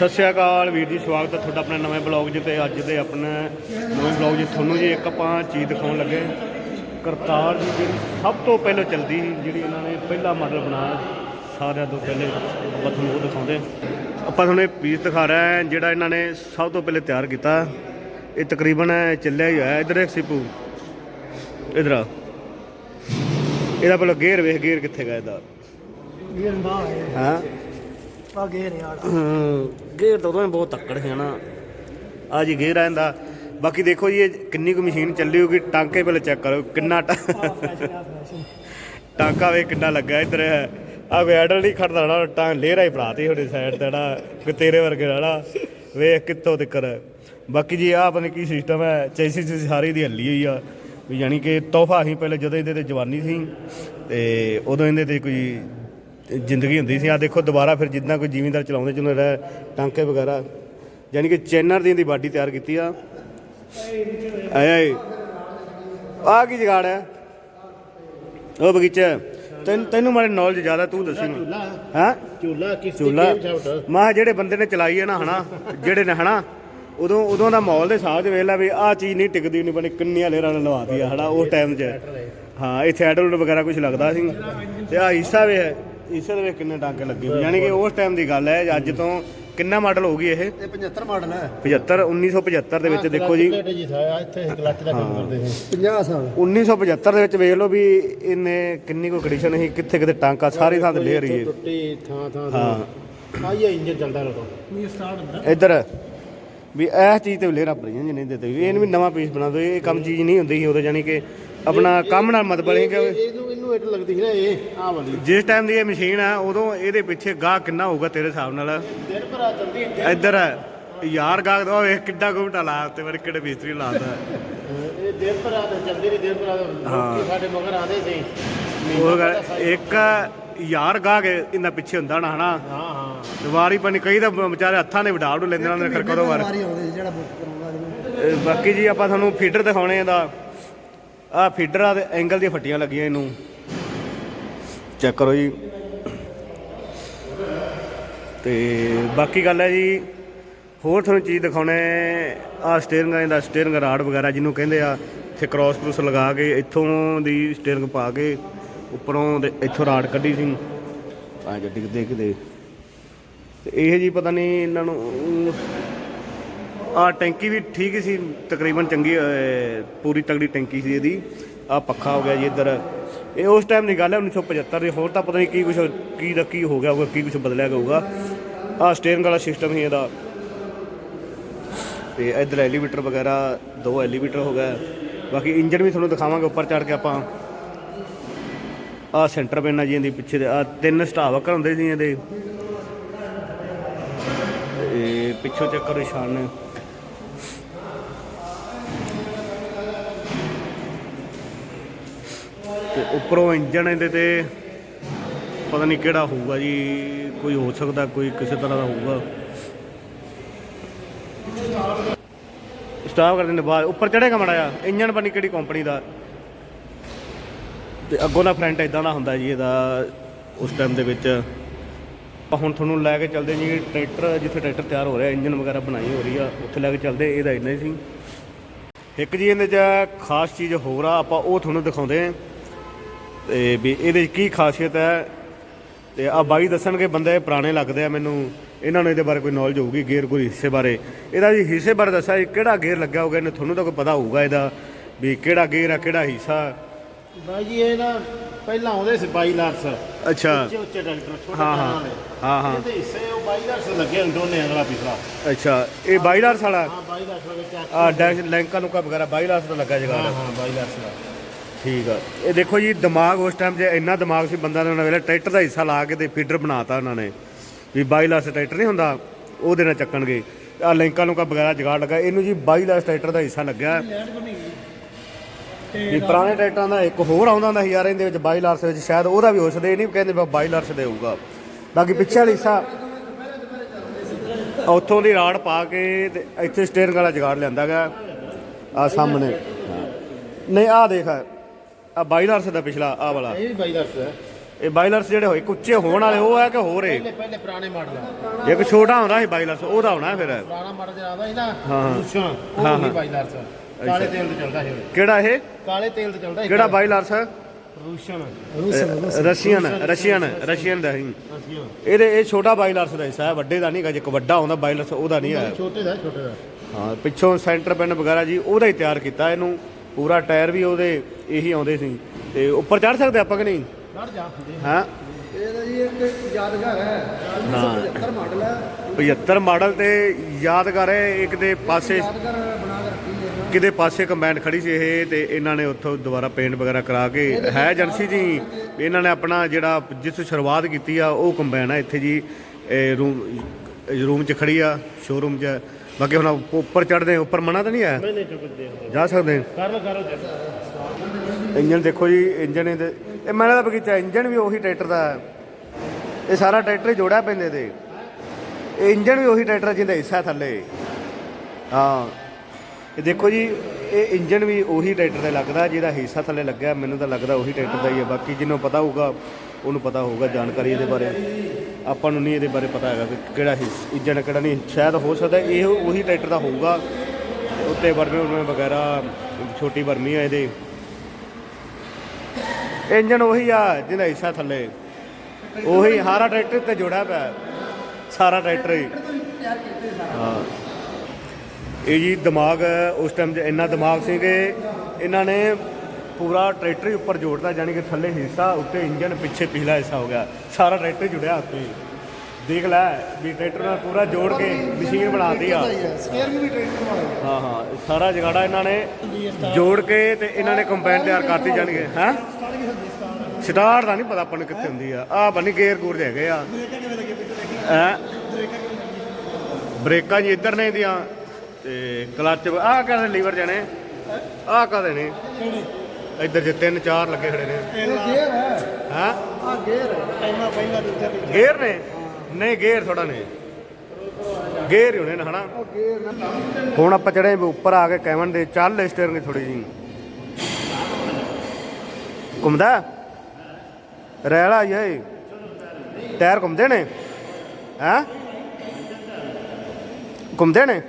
ਸਤਿ ਸ਼੍ਰੀ ਅਕਾਲ ਵੀਰ ਜੀ ਸਵਾਗਤ ਹੈ ਤੁਹਾਡਾ ਆਪਣੇ ਨਵੇਂ ਬਲੌਗ 'ਚ ਤੇ ਅੱਜ ਦੇ ਆਪਣੇ ਨਵੇਂ ਬਲੌਗ 'ਚ ਤੁਹਾਨੂੰ ਜੀ ਇੱਕ ਆਪਾਂ ਚੀਜ਼ ਦਿਖਾਉਣ ਲੱਗੇ ਕਰਤਾਰ ਦੀ ਜਿਹੜੀ ਸਭ ਤੋਂ ਪਹਿਲਾਂ ਚਲਦੀ ਸੀ ਜਿਹੜੀ ਇਹਨਾਂ ਨੇ ਪਹਿਲਾ ਮਾਡਲ ਬਣਾਇਆ ਸਾਰਿਆਂ ਤੋਂ ਪਹਿਲੇ ਆਪਾਂ ਤੁਹਾਨੂੰ ਉਹ ਦਿਖਾਉਂਦੇ। ਆਪਾਂ ਤੁਹਾਨੂੰ ਇਹ ਪੀਸ ਦਿਖਾ ਰਹੇ ਹਾਂ ਜਿਹੜਾ ਇਹਨਾਂ ਨੇ ਸਭ ਤੋਂ ਪਹਿਲੇ ਤਿਆਰ ਕੀਤਾ। ਇਹ ਤਕਰੀਬਨ ਚੱਲਿਆ ਹੀ ਹੋਇਆ ਇਧਰ ਇੱਕ ਸਿਪੂ। ਇਧਰ ਆ। ਇਹਦਾ ਪਹਿਲਾਂ ਗੇਅਰ ਵੇਖ ਗੇਅਰ ਕਿੱਥੇ ਗਿਆ ਇਹਦਾ? ਗੇਰ ਨਾ ਹੈ ਹਾਂ? ਆ ਗੇਰ ਯਾਰ। ਤਾਂ ਉਦੋਂ ਹੀ ਬਹੁਤ ਤੱਕੜ ਸੀ ਹਨਾ। ਆ ਜੀ ਗੇਅਰ ਆਂਦਾ ਬਾਕੀ ਦੇਖੋ ਜੀ ਇਹ ਕਿੰਨੀ ਕੁ ਮਸ਼ੀਨ ਚੱਲੀ ਹੋਗੀ ਟਾਂਕੇ ਪਹਿਲੇ ਚੈੱਕ ਕਰੋ ਕਿੰਨਾ ਆ ਟਾਂਕਾ ਵੇ ਕਿੰਨਾ ਲੱਗਾ ਇੱਧਰ। ਆ ਵੈਡਲ ਨਹੀਂ ਖੜਦਾ ਨਾ ਟਾਂ ਲੇਰਾ ਹੀ ਭਰਾਤੀ ਤੁਹਾਡੀ ਸਾਈਡ ਤੇ ਨਾ ਕਿ ਤੇਰੇ ਵਰਗੇ ਨਾ ਵੇਖ ਕਿੱਥੋਂ ਤਿੱਕਰ। ਬਾਕੀ ਜੀ ਆ ਪਤਾ ਨੀ ਕੀ ਸਿਸਟਮ ਹੈ ਚੈਸੀ ਸੀ ਸਾਰੀ ਦੀ ਹੱਲੀ ਹੋਈ ਆ। ਵੀ ਯਾਨੀ ਕਿ ਤੋਹਫਾ ਸੀ ਪਹਿਲੇ ਜਦੋਂ ਇਹਦੇ ਤੇ ਜਵਾਨੀ ਸੀ ਤੇ ਉਦੋਂ ਇਹਦੇ ਤੇ ਕੋਈ ਜ਼ਿੰਦਗੀ ਹੁੰਦੀ ਸੀ। ਆ ਦੇਖੋ ਦੁਬਾਰਾ ਫਿਰ ਜਿੱਦਾਂ ਕੋਈ ਜ਼ਿਮੀਂਦਾਰ ਚਲਾਉਂਦੇ ਚਲੋ ਰਿਹਾ ਟਾਂਕੇ ਵਗੈਰਾ ਯਾਨੀ ਕਿ ਚੈਨਰ ਦੀ ਇਹਦੀ ਬਾਡੀ ਤਿਆਰ ਕੀਤੀ ਆ। ਆਏ ਆਏ ਆ ਕੀ ਜਗਾੜ ਹੈ? ਉਹ ਬਗੀਚਾ ਤੈਨੂੰ ਤੈਨੂੰ ਮਾਰੇ ਨੌਲੇਜ ਜ਼ਿਆਦਾ ਤੂੰ ਦੱਸੀ ਹਾਂ? ਚੂਲਾ ਕਿਸ ਚੂਲਾ ਮਾਹ ਜਿਹੜੇ ਬੰਦੇ ਨੇ ਚਲਾਈ ਹੈ ਨਾ ਹਨਾ ਜਿਹੜੇ ਨੇ ਹਨਾ ਉਦੋਂ ਉਦੋਂ ਦਾ ਮਾਹੌਲ ਦੇ ਦੇ ਵੇਖ ਲਾ ਵੀ ਆਹ ਚੀਜ਼ ਨਹੀਂ ਟਿਕਦੀ ਨਹੀਂ ਬਣੀ ਕਿੰਨੀਆਂ ਲੇਰਾਂ ਨੇ ਲਵਾਤੀ ਆ ਹਨਾ ਉਸ ਟਾਈਮ 'ਚ। ਹਾਂ। ਇੱਥੇ ਐਡਲਟ ਵਗੈਰਾ ਕੁਝ ਲੱਗਦਾ ਸੀ। ਤੇ ਆ ਹਿੱਸਾ ਵੇ ਹੈ। ਹਿੱਸੇ ਦੇ ਵਿੱਚ ਕਿੰਨੇ ਟਾਂਕੇ ਲੱਗੇ ਹੋਏ ਯਾਨੀ ਕਿ ਉਸ ਟਾਈਮ ਦੀ ਗੱਲ ਹੈ ਅੱਜ ਤੋਂ ਕਿੰਨਾ ਮਾਡਲ ਹੋ ਗਈ ਇਹ? ਇਹ 75 ਮਾਡਲ ਹੈ। 75 1975 ਦੇ ਵਿੱਚ ਦੇਖੋ ਜੀ। ਜੀ ਸਾਇਆ ਇੱਥੇ ਕਲੱਚ ਦਾ ਕੰਮ ਕਰਦੇ ਸੀ। 50 ਸਾਲ। 1975 ਦੇ ਵਿੱਚ ਵੇਖ ਲਓ ਵੀ ਇਹਨੇ ਕਿੰਨੀ ਕੋ ਕੰਡੀਸ਼ਨ ਸੀ ਕਿੱਥੇ ਕਿਤੇ ਟਾਂਕਾ ਸਾਰੀ ਥਾਂ ਤੇ ਲੈ ਰਹੀ ਹੈ। ਟੁੱਟੀ ਥਾਂ ਥਾਂ ਹਾਂ। ਆਈ ਇੰਜਨ ਚੱਲਦਾ ਰਹੋ ਇਹ ਸਟਾਰਟ ਹੁੰਦਾ। ਇੱਧਰ ਵੀ ਇਹ ਚੀਜ਼ ਤੇ ਲੇਰਾ ਭਰੀਆਂ ਜਿਹਨੇ ਦੇ ਤੇ ਇਹਨੂੰ ਵੀ ਨਵਾਂ ਪੀਸ ਬਣਾ ਦਿਓ ਇਹ ਕੰਮ ਚੀਜ਼ ਨਹੀਂ ਹੁੰਦੀ ਸੀ ਉਦੋਂ ਜਾਨੀ ਕਿ ਆਪਣਾ ਕੰਮ ਨਾਲ ਮਤਲਬ ਹੈ ਕਿ ਇਹਨੂੰ ਇੱਟ ਲੱਗਦੀ ਸੀ ਨਾ ਇਹ ਆਹ ਵਾਲੀ। ਜਿਸ ਟਾਈਮ ਦੀ ਇਹ ਮਸ਼ੀਨ ਆ ਉਦੋਂ ਇਹਦੇ ਪਿੱਛੇ ਗਾਹ ਕਿੰਨਾ ਹੋਊਗਾ ਤੇਰੇ ਹਿਸਾਬ ਨਾਲ? ਦਿਨ ਭਰਾ ਚੱਲਦੀ ਇੱਧਰ ਯਾਰ ਗਾਹ ਦਾ ਵੇਖ ਕਿੱਡਾ ਘੁੰਟਾ ਲਾ ਤੇ ਮੇਰੇ ਕਿਹੜੇ ਮਿਸਤਰੀ ਲਾਤਾ ਇਹ ਦਿਨ ਭਰਾ ਤੇ ਚੱਲਦੀ ਨਹੀਂ ਦਿਨ ਭਰਾ ਲੋਕੀ ਸਾਡੇ ਮਗਰ ਆਉਂਦੇ ਸੀ। ਉਹ ਗੱਲ ਇੱਕ ਯਾਰ ਗਾਹ ਕੇ ਇਹਨਾਂ ਪਿੱਛੇ ਹੁੰਦਾ ਨਾ ਹਨਾ? ਹਾਂ ਹਾਂ। ਦੀਵਾਰੀ ਪਾਣੀ ਕਈ ਤਾਂ ਵਿਚਾਰੇ ਹੱਥਾਂ ਨੇ ਵਡਾ ਵਡੂ ਲੈਂਦੇ ਉਹਨਾਂ ਨੇ ਫਿਰ ਕਦੋਂ ਵਾਰ। ਆਉਂਦੇ ਜਿਹੜਾ ਬੁੱਕ ਕਰਾਉਂਦਾ ਇਹ ਬਾਕੀ ਜੀ ਆਪਾਂ ਤੁਹਾਨੂੰ ਫੀਡਰ ਦਿਖਾਉਣੇ ਇਹਦਾ। ਆ ਫੀਡਰ ਆ ਤੇ ਐਂਗਲ ਦੀਆਂ ਫੱਟੀਆਂ ਲੱਗੀਆਂ ਇਹਨੂੰ। ਚੈੱਕ ਕਰੋ ਜੀ। ਤੇ ਬਾਕੀ ਗੱਲ ਹੈ ਜੀ, ਹੋਰ ਤੁਹਾਨੂੰ ਚੀਜ਼ ਦਿਖਾਉਣੇ ਆ ਸਟੀਅਰਿੰਗ ਇਹਦਾ ਸਟੀਅਰਿੰਗ ਰਾਡ ਵਗੈਰਾ ਜਿਹਨੂੰ ਕਹਿੰਦੇ ਆ, ਇੱਥੇ ਕ੍ਰਾਸ ਕਰੂਸ ਲਗਾ ਕੇ ਇੱਥੋਂ ਦੀ ਸਟੀਅਰਿੰਗ ਪਾ ਕੇ ਉੱਪਰੋਂ ਦੇ ਇੱਥੋਂ ਰਾਡ ਕੱਢੀ ਸੀ। ਆ ਗੱਡੀ ਦੇ ਕਿਤੇ ਤੇ ਇਹ ਜੀ ਪਤਾ ਨਹੀਂ ਇਹਨਾਂ ਨੂੰ, ਆ ਟੈਂਕੀ ਵੀ ਠੀਕ ਸੀ, ਤਕਰੀਬਨ ਚੰਗੀ ਪੂਰੀ ਤਗੜੀ ਟੈਂਕੀ ਸੀ ਇਹਦੀ। ਆ ਪੱਖਾ ਹੋ ਗਿਆ ਜੀ ਇੱਧਰ। ਇਹ ਉਸ ਟਾਈਮ ਦੀ ਗੱਲ ਹੈ 1975 ਦੀ। ਹੋਰ ਤਾਂ ਪਤਾ ਨਹੀਂ ਕੀ ਕੁਛ, ਕੀ ਦਾ ਕੀ ਹੋ ਗਿਆ ਹੋਊਗਾ, ਕੀ ਕੁਛ ਬਦਲਿਆ ਗਿਆ ਹੋਊਗਾ। ਆ ਸਟੀਅਰਿੰਗ ਵਾਲਾ ਸਿਸਟਮ ਸੀ ਇਹਦਾ। ਤੇ ਇੱਧਰ ਐਲੀਵੇਟਰ ਵਗੈਰਾ, ਦੋ ਐਲੀਵੇਟਰ ਹੋ ਗਿਆ ਬਾਕੀ ਇੰਜਨ ਵੀ ਤੁਹਾਨੂੰ ਦਿਖਾਵਾਂਗੇ ਉੱਪਰ ਚੜ ਕੇ ਆਪਾਂ। ਆ ਸੈਂਟਰ ਪੈਨਾ ਜੀ ਇਹਦੀ ਪਿੱਛੇ ਦੇ। ਆ ਤਿੰਨ ਸਟਾਵਕ ਹੁੰਦੇ ਸੀ ਇਹਦੇ। ਇਹ ਪਿੱਛੋਂ ਚੱਕਰ ਕਰੋ ਨਿਸ਼ਾਨ ਨੇ ਤੇ ਉੱਪਰੋਂ ਇੰਜਨ ਇਹਦੇ ਤੇ ਪਤਾ ਨਹੀਂ ਕਿਹੜਾ ਹੋਊਗਾ ਜੀ, ਕੋਈ ਹੋ ਸਕਦਾ, ਕੋਈ ਕਿਸੇ ਤਰ੍ਹਾਂ ਦਾ ਹੋਊਗਾ। ਸਟਾਪ ਕਰ ਦਿੰਦੇ ਬਾਅਦ ਉੱਪਰ ਚੜੇਗਾ ਮੜਾ ਆ ਇੰਜਣ ਬਣੀ ਕਿਹੜੀ ਕੰਪਨੀ ਦਾ। ਤੇ ਅੱਗੋਂ ਦਾ ਫਰੰਟ ਇਦਾਂ ਦਾ ਹੁੰਦਾ ਜੀ ਇਹਦਾ, ਉਸ ਟਾਈਮ ਦੇ ਵਿੱਚ। ਆਪਾਂ ਹੁਣ ਤੁਹਾਨੂੰ ਲੈ ਕੇ ਚੱਲਦੇ ਜੀ, ਟਰੈਕਟਰ, ਜਿੱਥੇ ਟਰੈਕਟਰ ਤਿਆਰ ਹੋ ਰਿਹਾ ਇੰਜਨ ਵਗੈਰਾ ਬਣਾਈ ਹੋ ਰਹੀ ਆ, ਉੱਥੇ ਲੈ ਕੇ ਚੱਲਦੇ, ਇਹਦਾ ਇੰਨਾ ਹੀ ਸੀ। ਇੱਕ ਜੀ ਇਹਦੇ 'ਚ ਖਾਸ ਚੀਜ਼ ਹੋਰ ਆ, ਆਪਾਂ ਉਹ ਤੁਹਾਨੂੰ ਦਿਖਾਉਂਦੇ ਹਾਂ। ਤੇ ਵੀ ਇਹਦੇ ਕੀ ਖਾਸੀਅਤ ਹੈ? ਤੇ ਆ ਬਾਈ ਦੱਸਣਗੇ ਬੰਦੇ ਪੁਰਾਣੇ ਲੱਗਦੇ ਆ ਮੈਨੂੰ। ਇਹਨਾਂ ਨੂੰ ਇਹਦੇ ਬਾਰੇ ਕੋਈ ਨੌਲੇਜ ਹੋਊਗੀ ਗੇਅਰ ਗੁਰ ਹਿੱਸੇ ਬਾਰੇ। ਇਹਦਾ ਜੀ ਹਿੱਸੇ ਬਾਰੇ ਦੱਸਿਆ ਜੀ ਕਿਹੜਾ ਗੇਅਰ ਲੱਗਾ ਹੋਊਗਾ? ਇਹਨੇ ਤੁਹਾਨੂੰ ਤਾਂ ਕੋਈ ਪਤਾ ਹੋਊਗਾ ਇਹਦਾ ਵੀ ਕਿਹੜਾ ਗੇਅਰ ਆ ਕਿਹੜਾ ਹਿੱਸਾ। ਬਾਈ ਜੀ ਇਹ ਨਾ ਪਹਿਲਾਂ ਆਉਂਦੇ ਸੀ 22 ਲਾਰਸ। ਅੱਛਾ। ਉੱਚੇ ਉੱਚੇ ਟਰੈਕਟਰ ਛੋਟੇ ਹਾਂ, ਹਾਂ। ਹਾਂ ਹਾਂ। ਇਹਦੇ ਹਿੱਸੇ ਉਹ 22 ਲਾਰਸ ਲੱਗੇ ਦੋਨੇ ਅਗਲਾ ਪਿਛਲਾ। ਅੱਛਾ ਇਹ ਬਾਈਲਾਰਸ ਵਾਲਾ? ਹਾਂ 22 ਲਾਰਸ ਵਾਲੇ ਆ ਡੈਸ਼ ਲੈਂਕਾਂ ਨੂੰ ਵਗੈਰਾ ਬਾਈਲਾਰਸ ਦਾ ਲੱਗਾ ਜਗਾੜ। ਹਾਂ ਹਾਂ 22 ਲਾਰਸ ਦਾ। ਠੀਕ ਆ। ਇਹ ਦੇਖੋ ਜੀ ਦਿਮਾਗ ਉਸ ਟਾਈਮ 'ਚ ਇੰਨਾ ਦਿਮਾਗ ਸੀ ਬੰਦਾ ਨੇ ਉਹਨਾਂ ਵੇਲੇ ਟਰੈਕਟਰ ਦਾ ਹਿੱਸਾ ਲਾ ਕੇ ਤੇ ਫੀਡਰ ਬਣਾਤਾ ਉਹਨਾਂ ਨੇ ਵੀ 22 ਲਾਸ ਟਰੈਕਟਰ ਨਹੀਂ ਹੁੰਦਾ ਉਹਦੇ ਨਾਲ ਚੱਕਣਗੇ। ਆ ਲਿੰਕਾਂ ਨੂੰ ਕਾ ਵਗੈਰਾ ਜਗਾੜ ਲੱਗਾ ਇਹਨੂੰ ਜੀ 22 ਲਾਸ ਟਰੈਕਟਰ ਦਾ ਹਿੱਸਾ ਲੱਗਿਆ। ਵੀ ਪੁਰਾਣੇ ਟਰੈਕਟਰਾਂ ਦਾ ਇੱਕ ਹੋਰ ਆਉਂਦਾ ਹੁੰਦਾ ਸੀ ਯਾਰ ਇਹਦੇ ਵਿੱਚ 22 ਲਾਸ ਵਿੱਚ ਸ਼ਾਇਦ ਉਹਦਾ ਵੀ ਹੋ ਸਕਦਾ ਇਹ ਨਹੀਂ ਕਹਿੰਦੇ 22 ਲਾਸ ਦੇ ਹੋਊਗਾ। ਬਾਕੀ ਪਿੱਛੇ ਵਾਲਾ ਹਿੱਸਾ ਉੱਥੋਂ ਦੀ ਰਾੜ ਪਾ ਕੇ ਤੇ ਇੱਥੇ ਸਟੀਅਰਿੰਗ ਵਾਲਾ ਜਗਾੜ ਲਿਆਂਦਾ ਗਿਆ ਆ ਸਾਹਮਣੇ। ਨਹੀਂ ਆ ਦੇਖ ਆ 22 ਲਾਸ ਦਾ ਪਿਛਲਾ ਆ ਵਾਲਾ। ਇਹ ਵੀ 22 ਲਾਰਸ ਹੈ। ਇਹ ਬਾਇਲਰਸ ਜਿਹੜੇ ਹੋਏ ਉੱਚੇ ਹੋਣ ਵਾਲੇ ਉਹ ਹੈ ਕਿ ਹੋਰ ਏ? ਪਹਿਲੇ ਪਹਿਲੇ ਪੁਰਾਣੇ ਮਾਡਲ ਇੱਕ ਛੋਟਾ ਹੁੰਦਾ ਸੀ ਬਾਇਲਰਸ ਉਹਦਾ ਹੋਣਾ ਫਿਰ। ਪੁਰਾਣਾ ਮਾਡਲ ਜਿਹੜਾ ਸੀ ਨਾ ਹਾਂ। ਉਹ ਹਾਂ, ਨਹੀਂ ਹਾਂ। ਬਾਈਲਰ ਚ ਕਾਲੇ ਤੇਲ ਤੇ ਚੱਲਦਾ ਸੀ ਉਹ। ਕਿਹੜਾ ਇਹ? ਕਾਲੇ ਤੇਲ ਤੇ ਚੱਲਦਾ ਸੀ ਕਿਹੜਾ boilers Russian Russian Russian Russian. ਦਾ ਸੀ। ਇਹਦੇ ਇਹ ਛੋਟਾ ਬਾਇਲਰਸ ਦਾ ਹਿੱਸਾ ਹੈ ਵੱਡੇ ਦਾ ਨਹੀਂ ਗਾ ਜੇ ਇੱਕ ਵੱਡਾ ਹੁੰਦਾ ਬਾਇਲਰਸ ਉਹਦਾ ਨਹੀਂ ਹੈ। ਛੋਟੇ ਦਾ ਛੋਟੇ ਦਾ। ਹਾਂ ਪਿੱਛੋਂ ਸੈਂਟਰ ਪੈਨ ਵਗੈਰਾ ਜੀ ਉਹਦਾ ਹੀ ਤਿਆਰ ਕੀਤਾ ਇਹਨੂੰ। ਪੂਰਾ ਟਾਇਰ ਵੀ ਉਹਦੇ ਇਹੀ ਆਉਂਦੇ ਸੀ। ਤੇ ਉੱਪਰ ਚੜ ਸਕਦੇ ਆਪਾਂ ਕਿ ਨਹੀਂ? ਚੜ ਜਾ ਹੁੰਦੇ ਹਾਂ। ਇਹਦਾ ਜੀ ਇੱਕ ਯਾਦਗਾਰ ਹੈ। 1975 ਮਾਡਲ ਹੈ। 75 ਮਾਡਲ ਤੇ ਯਾਦਗਾਰ ਹੈ ਇੱਕ ਦੇ ਪਾਸੇ ਯਾਦਗਾਰ ਬਣਾ ਕੇ ਰੱਖੀ ਹੈ। ਕਿਤੇ ਪਾਸੇ ਕੰਬਾਈਨ ਖੜੀ ਸੀ ਇਹ ਤੇ ਇਹਨਾਂ ਨੇ ਉੱਥੋਂ ਦੁਬਾਰਾ ਪੇਂਟ ਵਗੈਰਾ ਕਰਾ ਕੇ ਹੈ ਏਜੰਸੀ ਜੀ ਇਹਨਾਂ ਨੇ ਆਪਣਾ ਜਿਹੜਾ ਜਿਸ ਸ਼ੁਰੂਆਤ ਕੀਤੀ ਆ ਉਹ ਕੰਬਾਈਨ ਆ। ਇੱਥੇ ਜੀ ਇਹ ਰੂਮ ਰੂਮ 'ਚ ਖੜੀ ਆ ਸ਼ੋਰੂਮ 'ਚ। ਬਾਕੀ ਹੁਣ ਆਪਾਂ ਉੱਪਰ ਚੜਦੇ ਉੱਪਰ ਮਨਾ ਤਾਂ ਨਹੀਂ ਆ ਨਹੀਂ ਚੁੱਕਦੇ ਜਾ ਸਕਦੇ ਹਾਂ। ਕਰ ਲੋ ਕਰੋ ਇੰਜਨ ਦੇਖੋ ਜੀ ਇੰਜਨ ਇਹਦੇ ਇਹ ਮੈਨੇ ਦਾ ਬਗੀਚਾ ਇੰਜਨ ਵੀ ਉਹੀ ਟਰੈਕਟਰ ਦਾ ਹੈ। ਇਹ ਸਾਰਾ ਟਰੈਕਟਰ ਹੀ ਜੋੜਿਆ ਪੈਂਦੇ ਤੇ ਇਹ ਇੰਜਨ ਵੀ ਉਹੀ ਟਰੈਕਟਰ ਜਿਹਦਾ ਹਿੱਸਾ ਥੱਲੇ। ਹਾਂ। ਇਹ ਦੇਖੋ ਜੀ ਇਹ ਇੰਜਨ ਵੀ ਉਹੀ ਟਰੈਕਟਰ ਦਾ ਲੱਗਦਾ ਜਿਹਦਾ ਹਿੱਸਾ ਥੱਲੇ ਲੱਗਿਆ। ਮੈਨੂੰ ਤਾਂ ਲੱਗਦਾ ਉਹੀ ਟਰੈਕਟਰ ਦਾ ਹੀ ਹੈ। ਬਾਕੀ ਜਿਹਨੂੰ ਪਤਾ ਹੋਊਗਾ ਉਹਨੂੰ ਪਤਾ ਹੋਊਗਾ ਜਾਣਕਾਰੀ ਇਹਦੇ ਬਾਰੇ। ਆਪਾਂ ਨੂੰ ਨਹੀਂ ਇਹਦੇ ਬਾਰੇ ਪਤਾ ਹੈਗਾ ਕਿ ਕਿਹੜਾ ਹਿੱਸ ਇੰਜਨ ਕਿਹੜਾ ਨਹੀਂ, ਸ਼ਾਇਦ ਹੋ ਸਕਦਾ ਇਹ ਉਹੀ ਟਰੈਕਟਰ ਦਾ ਹੋਊਗਾ, ਉੱਤੇ ਬਰਮੇ ਉਰਮੇ ਵਗੈਰਾ, ਛੋਟੀ ਵਰਮੀ ਆ ਇਹਦੇ। ਇੰਜਣ ਉਹੀ ਆ, ਜਿਹਦਾ ਹਿੱਸਾ ਥੱਲੇ। ਉਹੀ ਹਾਰਾ ਟਰੈਕਟਰ ਤੇ ਜੋੜਿਆ ਪਿਆ, ਸਾਰਾ ਟਰੈਕਟਰ ਹੀ। ਹਾਂ। ਇਹ ਜੀ ਦਿਮਾਗ, ਉਸ ਟਾਈਮ 'ਚ ਇੰਨਾ ਦਿਮਾਗ ਸੀ ਕਿ ਇਹਨਾਂ ਨੇ ਪੂਰਾ ਟਰੈਕਟਰ ਹੀ ਉੱਪਰ ਜੋੜਦਾ ਜਾਨੀ ਕਿ ਥੱਲੇ ਹਿੱਸਾ ਉੱਤੇ ਇੰਜਨ ਪਿੱਛੇ ਪਿਛਲਾ ਹਿੱਸਾ ਹੋ ਗਿਆ। ਸਾਰਾ ਟਰੈਕਟਰ ਜੁੜਿਆ ਉੱਤੇ। ਦੇਖ ਲੈ ਵੀ ਟਰੈਕਟਰ ਨਾਲ ਪੂਰਾ ਜੋੜ ਕੇ ਮਸ਼ੀਨ ਬਣਾਤੀ ਆ। ਵੀ ਵਾਲਾ ਹਾਂ ਹਾਂ। ਸਾਰਾ ਜਗਾੜਾ ਇਹਨਾਂ ਨੇ ਜੋੜ ਕੇ ਤੇ ਇਹਨਾਂ ਨੇ ਕੰਬਾਈਨ ਤਿਆਰ ਕਰਤੀ ਜਾਣਗੇ ਹੈ? ਸਟਾਰਟ ਦਾ ਨਹੀਂ ਪਤਾ ਆਪਾਂ ਨੂੰ ਕਿੱਥੇ ਹੁੰਦੀ ਆ। ਆ ਬਣੀ ਗੇਅਰ ਗੂਰ ਦੇ ਹੈਗੇ ਆ। ਹੈ? ਬ੍ਰੇਕਾਂ ਜੀ ਇੱਧਰ ਨੇ ਇਹਦੀਆਂ। ਤੇ ਕਲੱਚ ਆਹ ਕਾਹਦੇ ਲੀਵਰ ਜਾਣੇ ਆਹ ਕਾਹਦੇ ਨੇ? ਇੱਧਰ ਜੇ ਤਿੰਨ ਚਾਰ ਲੱਗੇ ਖੜੇ ਨੇ। ਗੇਅਰ ਹੈ। ਹਾਂ? ਆ ਗੇਅਰ ਹੈ। ਪਹਿਲਾਂ ਪਹਿਲਾਂ ਦੂਜਾ ਤੀਜਾ ਗੇਅਰ ਨੇ? ਨਹੀਂ ਗੇਅਰ ਥੋੜਾ ਨੇ। ਗੇਅਰ ਹੀ ਹੋਣੇ ਨੇ ਹਨਾ? ਉਹ ਗੇਅਰ ਨਾ। ਹੁਣ ਆਪਾਂ ਚੜੇ ਉੱਪਰ ਆ ਕੇ ਕੈਵਨ ਦੇ ਚੱਲ ਸਟੀਅਰਿੰਗ ਥੋੜੀ ਜੀ ਘੁੰਮਦਾ? ਰੈਲ ਏ ਟਾਇਰ ਘੁੰਮਦੇ ਨੇ? ਹੈ? ਘੁੰਮਦੇ ਨੇ?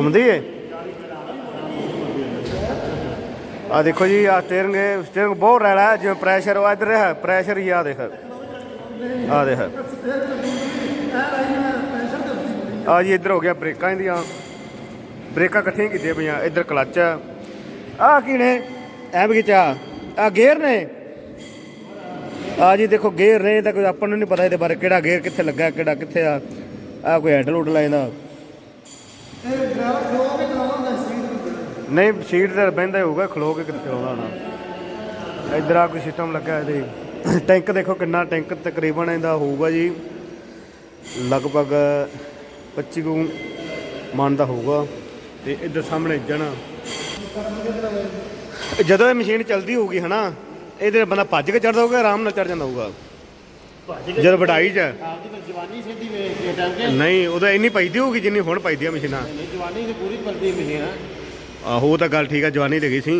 ਘੁੰਮਦੀ ਏ ਆ ਦੇਖੋ ਜੀ, ਆ ਸਟੀਅਰਿੰਗ ਸਟੀਅਰਿੰਗ ਬਹੁਤ ਰੈਲਾ ਜਿਵੇਂ ਪ੍ਰੈਸ਼ਰ ਉਹ ਇਧਰ ਹੈ ਪ੍ਰੈਸ਼ਰ ਹੀ ਆ ਦੇਖ। ਆ ਦੇਖ। ਆ ਜੀ, ਇੱਧਰ ਹੋ ਗਿਆ ਬ੍ਰੇਕਾਂ ਇਹਦੀਆਂ। ਬ੍ਰੇਕਾਂ ਇਕੱਠੀਆਂ ਕੀਤੀਆਂ ਪਈਆਂ, ਇੱਧਰ ਕਲੱਚ ਆ। ਆਹ ਕੀ ਨੇ? ਐ ਬਗੀਚਾ ਆ। ਗੇਅਰ ਨੇ? ਆ ਜੀ, ਦੇਖੋ ਗੇਅਰ ਨੇ ਤਾਂ ਕੋਈ ਆਪਾਂ ਨੂੰ ਨਹੀਂ ਪਤਾ ਇਹਦੇ ਬਾਰੇ ਕਿਹੜਾ ਗੇਅਰ ਕਿੱਥੇ ਲੱਗਾ, ਕਿਹੜਾ ਕਿੱਥੇ ਆ। ਆ ਕੋਈ ਹੈਂਡਲ ਹੁੱਡ ਲਾਇਦਾ ਇਹ ਡਰਾਈਵਰ ਖਲੋ ਕੇ ਚਲਾਉਂਦਾ ਹੁੰਦਾ ਸੀਟ ਨਹੀਂ ਸੀਟ ਤੇ ਬਹਿੰਦਾ ਹੋਊਗਾ, ਖਲੋ ਕੇ ਕਿੱਥੇ ਚਲਾਉਂਦਾ ਹੋਣਾ ਇੱਧਰ ਆ ਕੋਈ ਸਿਸਟਮ ਲੱਗਾ ਇਹਦੇ। ਟੈਂਕ ਦੇਖੋ ਕਿੰਨਾ, ਟੈਂਕ ਤਕਰੀਬਨ ਇਹਦਾ ਹੋਊਗਾ ਜੀ। ਲਗਭਗ 25 ਕੁ ਮਨ ਦਾ ਹੋਊਗਾ। ਤੇ ਇੱਧਰ ਸਾਹਮਣੇ ਜਣਾ। ਜਦੋਂ ਇਹ ਮਸ਼ੀਨ ਚੱਲਦੀ ਹੋਊਗੀ ਹਨਾ, ਇਹਦੇ ਬੰਦਾ ਭੱਜ ਕੇ ਚੜਦਾ ਹੋਊਗਾ, ਆਰਾਮ ਨਾਲ ਚੜ ਜਾਂਦਾ ਹੋਊਗਾ। ਜਦੋਂ ਵਡਾਈ ਚ ਆਪਦੀ ਫਿਰ ਜਵਾਨੀ ਸਿੱਧੀ ਵੇਖ ਕੇ ਟਾਈਮ ਕੇ। ਨਹੀਂ ਉਹਦਾ ਇੰਨੀ ਪੈਦੀ ਹੋਊਗੀ ਜਿੰਨੀ ਹੁਣ ਪੈਦੀ ਆ ਮਸ਼ੀਨਾਂ। ਨਹੀਂ ਜਵਾਨੀ ਤੇ ਪੂਰੀ ਪਲਦੀ ਮਸ਼ੀਨ ਆ। ਆਹੋ ਉਹ ਤਾਂ ਗੱਲ ਠੀਕ ਆ ਜਵਾਨੀ ਤੇ ਗਈ ਸੀ।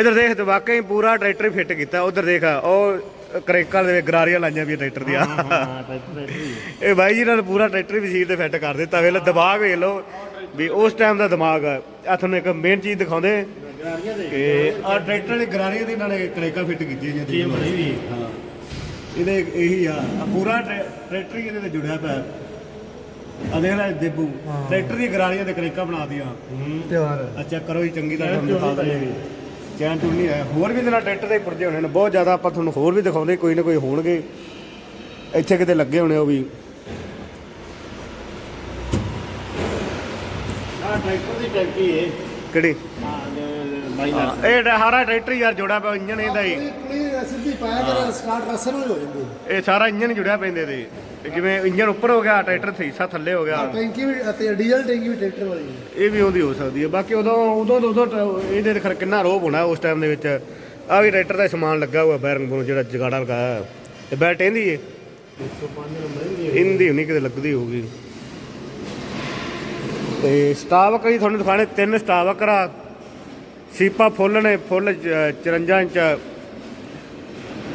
ਇਧਰ ਦੇਖ ਤੇ ਵਾਕਈ ਪੂਰਾ ਟਰੈਕਟਰ ਫਿੱਟ ਕੀਤਾ। ਉਧਰ ਦੇਖ ਉਹ ਕਰੇਕਾਂ ਦੇ ਗਰਾਰੀਆਂ ਲਾਈਆਂ ਵੀ ਟਰੈਕਟਰ ਦੀਆਂ। ਇਹ ਬਾਈ ਜੀ ਨਾਲ ਪੂਰਾ ਟਰੈਕਟਰ ਵੀ ਸੀਟ ਤੇ ਫਿੱਟ ਕਰ ਦਿੱਤਾ। ਵੇਖ ਲਓ ਦਿਮਾਗ ਵੇਖ ਲਓ ਵੀ ਉਸ ਟਾਈਮ ਦਾ ਦਿਮਾਗ ਆ। ਆਹ ਤੁਹਾਨੂੰ ਇੱਕ ਮੇਨ ਚੀਜ਼ ਦਿਖਾਉਂਦੇ। ਕਿ ਆ ਟਰੈਕਟਰ ਦੀ ਗਰਾਰੀਆਂ ਦੀ ਇਹਨਾਂ ਨੇ ਕਰੇਕਾਂ ਫਿੱਟ ਕੀਤੀਆਂ ਜੀ ਬਣੀ ਹਾਂ। ਇਹਦੇ ਇਹੀ ਆ। ਆਹ ਪੂਰਾ ਟਰੈ- ਟਰੈਕਟਰ ਹੀ ਇਹਦੇ ਤੇ ਜੁੜਿਆ ਪਿਆ। ਆ ਦੇਖ ਲੈ ਦੇਬੂ। ਟਰੈਕਟਰ ਦੀ ਗਰਾਰੀਆਂ ਤੇ ਕਰੇਕਾਂ ਬਣਾਤੀਆਂ ਤਿਉਹਾਰ ਅੱਛਾ ਕਰੋ ਜੀ ਚੰਗੀ ਤਰ੍ਹਾਂ ਤੁਹਾਨੂੰ ਦਿਖਾ ਦਿੰਦੇ ਵੀ ਚੈਨ ਟੂਨ ਨਹੀਂ ਹੈ। ਹੋਰ ਵੀ ਇਹਦੇ ਨਾਲ ਟਰੈਕਟਰ ਦੇ ਪੁਰਜੇ ਹੋਣੇ ਨੇ ਬਹੁਤ ਜ਼ਿਆਦਾ ਆਪਾਂ ਤੁਹਾਨੂੰ ਹੋਰ ਵੀ ਦਿਖਾਉਂਦੇ ਕੋਈ ਨਾ ਕੋਈ ਹੋਣਗੇ। ਇੱਥੇ ਕਿਤੇ ਲੱਗੇ ਹੋਣੇ ਉਹ ਵੀ। ਆ ਟਰੈਕਟਰ ਦੀ ਟੈਂਕੀ ਏ। ਕਿਹੜੀ? ਹਾਂ ਹਾਂ, ਇਹ ਡ- ਹਾਰਾ ਟਰੈਕਟਰ ਯਾਰ ਜੁੜਿਆ ਪਿਆ ਇੰਜਨ ਇਹਦਾ ਹੀ। ਕੁਲੀ ਸਿੱਧੀ ਪਾਇਆ ਕਰ ਸਟਾਰਟ ਰਸਨ ਹੋ ਜਾਂਦੀ ਇਹ ਸਾਰਾ ਇੰਜਨ ਜੁੜਿਆ ਪੈਂਦੇ ਤੇ। ਤੇ ਜਿਵੇਂ ਇੰਜਨ ਉੱਪਰ ਹੋ ਗਿਆ ਟਰੈਕਟਰ ਤੇ ਹਿੱਸਾ ਥੱਲੇ ਹੋ ਗਿਆ। ਟੈਂਕੀ ਵੀ ਅਤੇ ਡੀਜ਼ਲ ਟੈਂਕੀ ਵੀ ਟਰੈਕਟਰ ਵਾਲੀ ਹੈ। ਇਹ ਵੀ ਉਹਦੀ ਹੋ ਸਕਦੀ ਹੈ। ਬਾਕੀ ਉਦੋਂ ਉਦੋਂ ਉਦੋਂ ਟ- ਇਹਦੇ ਤੇ ਖਰ ਕਿੰਨਾ ਰੋਹ ਹੋਣਾ ਉਸ ਟਾਈਮ ਦੇ ਵਿੱਚ। ਆ ਵੀ ਟਰੈਕਟਰ ਦਾ ਸਮਾਨ ਲੱਗਾ ਹੋਇਆ ਬੈਰਿੰਗ ਬੂਰਿੰਗ ਜਿਹੜਾ ਜਗਾੜਾ ਲਗਾਇਆ ਹੈ। ਇਹ ਬੈਲਟ ਇਹਦੀ ਏ? 105 ਨੰਬਰ ਦੀ ਇਹਦੀ ਹੋਣੀ ਕਿਤੇ ਲੱਗਦੀ ਹੋਊਗੀ। ਤੇ ਸਟਾਵਕ ਜੀ ਤੁਹਾਨੂੰ ਦਿਖਾਣੇ ਤਿੰਨ ਸਟਾਵਕ ਆ। ਸੀਪਾ ਫੁੱਲ ਨੇ ਫੁੱਲ ਚ- 54 ਇੰਚ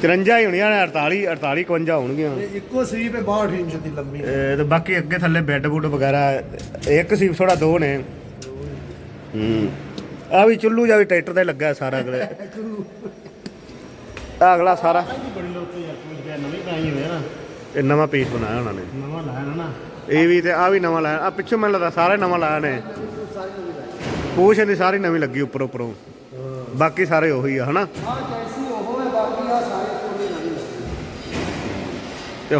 54 ਹੀ ਹੋਣੀਆਂ ਨੇ 48 48 51 ਹੋਣਗੀਆਂ। ਤੇ ਇੱਕੋ ਸੀਪ ਹੈ 62 ਇੰਚ ਦੀ ਇਹ ਤੇ ਬਾਕੀ ਅੱਗੇ ਥੱਲੇ ਬੈੱਡ ਬੁੱਡ ਵਗੈਰਾ ਇੱਕ ਸੀਪ ਥੋੜਾ ਦੋ ਨੇ। ਹੂੰ। ਆ ਵੀ ਚੁੱਲੂ ਜਾ ਵੀ ਟਰੈਕਟਰ ਤੇ ਲੱਗਾ ਸਾਰਾ ਅਗਲੇ। ਆਹ ਅਗਲਾ ਸਾਰਾ। ਇਹ ਨਵਾਂ ਪੀਸ ਬਣਾਇਆ ਉਹਨਾਂ ਨੇ। ਨਵਾਂ ਲਾਇਆ ਨਾ। ਇਹ ਵੀ ਤੇ ਆ ਵੀ ਨਵਾਂ ਲਾਇਆ ਆ ਪਿੱਛੋਂ ਮੈਨੂੰ ਲੱਗਦਾ ਸਾਰੇ ਨਵਾਂ ਲਾਇਆ ਨੇ। ਪੂਛ ਇਹਦੀ ਸਾਰੀ ਨਵੀਂ ਲੱਗੀ ਉੱਪਰ ਉੱਪਰੋਂ। ਬਾਕੀ ਸਾਰੇ ਉਹੀ ਆ ਹਨਾ? ਆ ਜੈਸੀ ਉਹ ਹੈ ਬਾਕੀ ਆ ਸਾਰੇ ਥੋੜੀ ਨਹੀਂ ਤੇ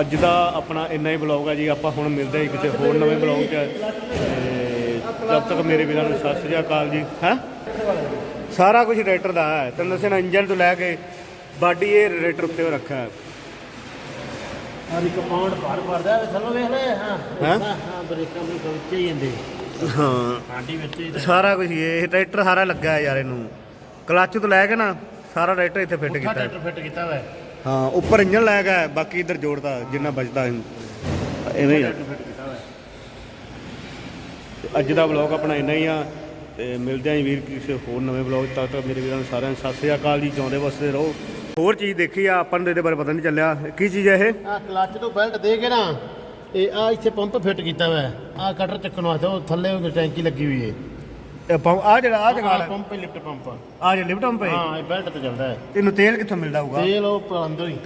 ਅੱਜ ਦਾ ਆਪਣਾ ਇੰਨਾ ਹੀ ਬਲੌਗ ਹੈ ਜੀ ਆਪਾਂ ਹੁਣ ਮਿਲਦੇ ਹਾਂ ਕਿਸੇ ਹੋਰ ਨਵੇਂ ਬਲੌਗ 'ਚ। ਤੇ ਜਦ ਤੱਕ ਮੇਰੇ ਵੀਰਾਂ ਨੂੰ ਸਤਿ ਸ੍ਰੀ ਅਕਾਲ ਜੀ ਹੈ? ਸਾਰਾ ਕੁਝ ਰੇਟਰ ਦਾ ਹੈ ਤੈਨੂੰ ਦੱਸਿਆ ਨਾ ਇੰਜਨ ਤੋਂ ਲੈ ਕੇ ਬਾਡੀ ਇਹ ਰੇਟਰ ਉੱਤੇ ਰੱਖਿਆ ਹੈ। ਆਰੀ ਕੰਪਾਊਂਡ ਭਰ ਭਰਦਾ ਹੈ ਥੱਲੋਂ ਵੇਖ ਲੈ ਹਾਂ। ਹੈਂ? ਬ੍ਰੇਕਾਂ ਵੀ ਵਿੱਚ ਹੀ ਜਾਂਦੇ। ਹਾਂ। ਆਂਟੀ ਵਿੱਚ ਹੀ ਸਾਰਾ ਕੁਝ ਇਹ ਟਰੈਕਟਰ ਸਾਰਾ ਲੱਗਾ ਹੈ ਯਾਰ ਇਹਨੂੰ। ਕਲੱਚ ਤੋਂ ਲੈ ਕੇ ਨਾ ਸਾਰਾ ਟਰੈਕਟਰ ਇੱਥੇ ਫਿੱਟ ਕੀਤਾ ਹੈ। ਟਰੈਕਟਰ ਫਿੱਟ ਕੀਤਾ ਹੋਇਆ ਹੈ। ਹਾਂ ਉੱਪਰ ਇੰਜਨ ਲੈ ਗਿਆ ਬਾਕੀ ਇੱਧਰ ਜੋੜਦਾ ਜਿੰਨਾ ਬਚਦਾ ਇਹਨੂੰ। ਐਵੇਂ ਹੀ ਆ। ਟਰੈਕਟਰ ਫਿੱਟ ਕੀਤਾ ਹੋਇਆ ਹੈ। ਅੱਜ ਦਾ ਵਲੌਗ ਆਪਣਾ ਇੰਨਾ ਹੀ ਆ ਤੇ ਮਿਲਦੇ ਆਂ ਜੀ ਵੀਰ ਕਿਸੇ ਹੋਰ ਨਵੇਂ ਵਲੌਗ ਤੱਕ ਤੱਕ ਮੇਰੇ ਵੀਰਾਂ ਨੂੰ ਸਾਰਿਆਂ ਨੂੰ ਸਤਿ ਸ੍ਰੀ ਅਕਾਲ ਜੀ ਜਿਉਂਦੇ ਵਸਦੇ ਰਹੋ। ਹੋਰ ਚੀਜ਼ ਦੇਖੀ ਆ ਆਪਾਂ ਨੂੰ ਇਹਦੇ ਬਾਰੇ ਪਤਾ ਨਹੀਂ ਚੱਲਿਆ। ਕੀ ਚੀਜ਼ ਹੈ ਇਹ? ਆ ਕਲੱਚ ਤੋਂ ਬੈਲਟ ਦੇ ਕੇ ਨਾ ਇਹ ਆ ਇੱਥੇ ਪੰਪ ਫਿੱਟ ਕੀਤਾ ਹੋਇਆ ਹੈ। ਆ ਕਟਰ ਚੱਕਣ ਵਾਸਤੇ ਉਹ ਥੱਲੇ ਉਹ ਟੈਂਕੀ ਲੱਗੀ ਹੋਈ ਹੈ ਇਹ ਪੰਪ ਆ ਜਿਹੜਾ ਆ ਜਗਾੜ ਆਹ ਪੰਪ ਹੀ ਲਿਫਟ ਪੰਪ ਆ। ਜਿਹੜਾ ਲਿਫਟ ਪੰਪ ਹੈ। ਹਾਂ ਇਹ ਬੈਲਟ ਤੇ ਚੱਲਦਾ ਹੈ। ਇਹਨੂੰ ਤੇਲ ਕਿੱਥੋਂ ਮਿਲਦਾ ਹੋਊਗਾ? ਤੇਲ ਉਹ ਪ- ਅੰਦਰ ਹੀ।